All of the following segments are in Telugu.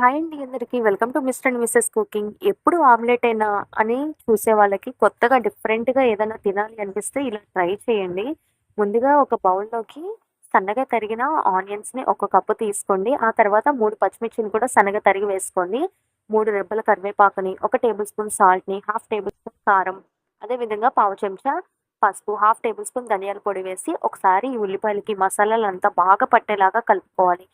హాయ్ అండి అందరికి. Welcome to mister and missus cooking. ఎప్పుడు ఆమ్లెట్ అయినా అని చూసే వాళ్ళకి కొత్తగా డిఫరెంట్గా ఏదైనా తినాలి అనిపిస్తే ఇలా ట్రై చేయండి. ముందుగా ఒక బౌల్లోకి సన్నగా తరిగిన ఆనియన్స్ని ఒక కప్పు తీసుకోండి. ఆ తర్వాత మూడు పచ్చిమిర్చిని కూడా సన్నగా తరిగి వేసుకోండి. మూడు రెబ్బల కరివేపాకుని ఒక టేబుల్ స్పూన్ సాల్ట్ని హాఫ్ టేబుల్ స్పూన్ కారం అదేవిధంగా పావు చెంచా పసుపు హాఫ్ టేబుల్ స్పూన్ ధనియాల పొడి వేసి ఒకసారి ఈ ఉల్లిపాయలకి మసాలాలంతా బాగా పట్టేలాగా కలుపుకోవాలి.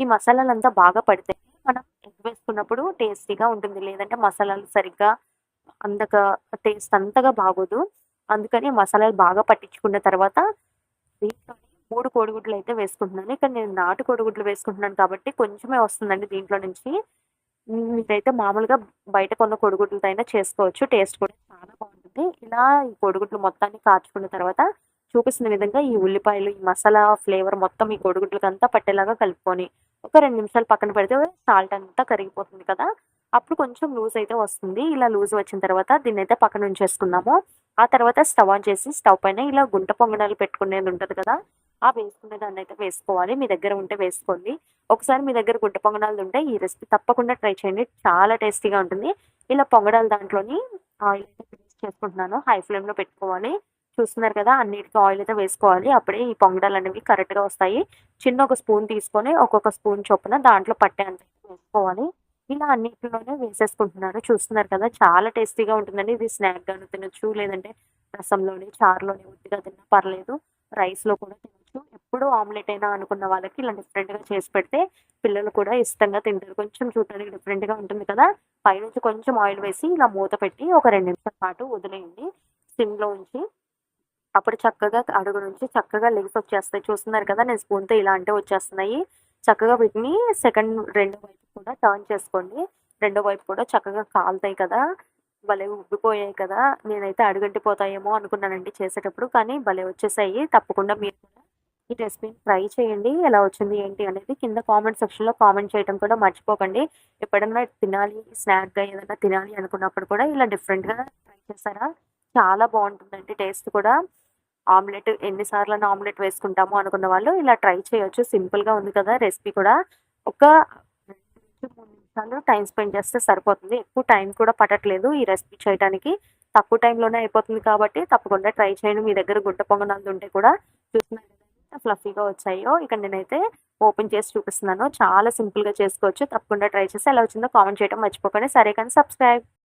ఈ మసాలాలంతా బాగా పడితే మనం ఎగ్ వేసుకున్నప్పుడు టేస్టీగా ఉంటుంది. లేదంటే మసాలాలు సరిగ్గా అందక టేస్ట్ అంతగా బాగోదు. అందుకని మసాలాలు బాగా పట్టించుకున్న తర్వాత దీంట్లో మూడు కోడిగుడ్లు అయితే వేసుకుంటున్నాను. ఇక్కడ నేను నాటు కోడిగుడ్లు వేసుకుంటున్నాను కాబట్టి కొంచెమే వస్తుందండి దీంట్లో నుంచి. మీరైతే మామూలుగా బయట కొన్న కోడిగుడ్లతో అయినా చేసుకోవచ్చు. టేస్ట్ కూడా చాలా బాగుంటుంది. ఇలా ఈ కోడిగుడ్లు మొత్తాన్ని కాచుకున్న తర్వాత చూపిస్తున్న విధంగా ఈ ఉల్లిపాయలు ఈ మసాలా ఫ్లేవర్ మొత్తం ఈ కోడిగుడ్లకి అంతా పట్టేలాగా కలుపుకొని ఒక రెండు నిమిషాలు పక్కన పెడితే సాల్ట్ అంతా కరిగిపోతుంది కదా. అప్పుడు కొంచెం లూజ్ అయితే వస్తుంది. ఇలా లూజ్ వచ్చిన తర్వాత దీన్ని అయితే పక్కన ఉంచేసుకుందాము. ఆ తర్వాత స్టవ్ ఆన్ చేసి స్టవ్ పైన ఇలా గుంట పొంగనాలు పెట్టుకునేది ఉంటుంది కదా. ఆ వేసుకునే దాన్ని అయితే వేసుకోవాలి. మీ దగ్గర ఉంటే వేసుకోండి. ఒకసారి మీ దగ్గర గుంట పొంగనాలు ఉంటే ఈ రెసిపీ తప్పకుండా ట్రై చేయండి. చాలా టేస్టీగా ఉంటుంది. ఇలా పొంగడాలు దాంట్లోని ఆయిల్ చేసుకుంటున్నాను. హై ఫ్లేమ్లో పెట్టుకోవాలి. చూస్తున్నారు కదా అన్నిటికీ ఆయిల్ అయితే వేసుకోవాలి. అప్పుడే ఈ పొంగడాలు అనేవి కరెక్ట్గా వస్తాయి. చిన్న ఒక స్పూన్ తీసుకొని ఒక్కొక్క స్పూన్ చొప్పున దాంట్లో పట్టే అంత వేసుకోవాలి. ఇలా అన్నిటిలోనే వేసేసుకుంటున్నారు. చూస్తున్నారు కదా చాలా టేస్టీగా ఉంటుందండి. ఇది స్నాక్ గాను తినొచ్చు లేదంటే రసంలోని చారులోని ఉద్దిగా తిన్నా పర్లేదు. రైస్లో కూడా తినొచ్చు. ఎప్పుడు ఆమ్లెట్ అయినా అనుకున్న వాళ్ళకి ఇలా డిఫరెంట్గా చేసి పెడితే పిల్లలు కూడా ఇష్టంగా తింటారు. కొంచెం చూడడానికి డిఫరెంట్గా ఉంటుంది కదా. పైనుంచి కొంచెం ఆయిల్ వేసి ఇలా మూత పెట్టి ఒక రెండు నిమిషాల పాటు వదిలేయండి. సిమ్లో ఉంచి అప్పుడు చక్కగా అడుగు నుంచి చక్కగా లెగ్స్ వచ్చేస్తాయి. చూస్తున్నారు కదా నేను స్పూన్తో ఇలా అంటే వచ్చేస్తున్నాయి. చక్కగా వీటిని సెకండ్ రెండో వైపు కూడా టర్న్ చేసుకోండి. రెండో వైపు కూడా చక్కగా కాలుతాయి కదా భలే ఉబ్బిపోయాయి కదా. నేనైతే అడుగంటిపోతాయేమో అనుకున్నానండి చేసేటప్పుడు కానీ భలే వచ్చేసాయి. తప్పకుండా మీరు కూడా ఈ రెసిపీని ట్రై చేయండి. ఎలా వచ్చింది ఏంటి అనేది కింద కామెంట్ సెక్షన్లో కామెంట్ చేయడం కూడా మర్చిపోకండి. ఎప్పుడన్నా తినాలి స్నాక్గా ఏదైనా తినాలి అనుకున్నప్పుడు కూడా ఇలా డిఫరెంట్గా ట్రై చేస్తారా? చాలా బాగుంటుందండి టేస్ట్ కూడా. ఆమ్లెట్ ఎన్నిసార్లు ఆమ్లెట్ వేసుకుంటాము అనుకున్న వాళ్ళు ఇలా ట్రై చేయొచ్చు. సింపుల్గా ఉంది కదా రెసిపీ కూడా. ఒక రెండు మూడు నిమిషాలు టైం స్పెండ్ చేస్తే సరిపోతుంది. ఎక్కువ టైం కూడా పట్టట్లేదు ఈ రెసిపీ చేయడానికి తక్కువ టైంలోనే అయిపోతుంది కాబట్టి తప్పకుండా ట్రై చేయండి. మీ దగ్గర గుడ్డ పొంగనాలు ఉంటే కూడా చూసినట్టు ఫ్లఫీగా వచ్చాయో ఇక్కడ నేనైతే ఓపెన్ చేసి చూపిస్తున్నాను. చాలా సింపుల్గా చేసుకోవచ్చు. తప్పకుండా ట్రై చేసి ఎలా వచ్చిందో కామెంట్ చేయడం మర్చిపోకండి. సరే కానీ సబ్స్క్రైబ్.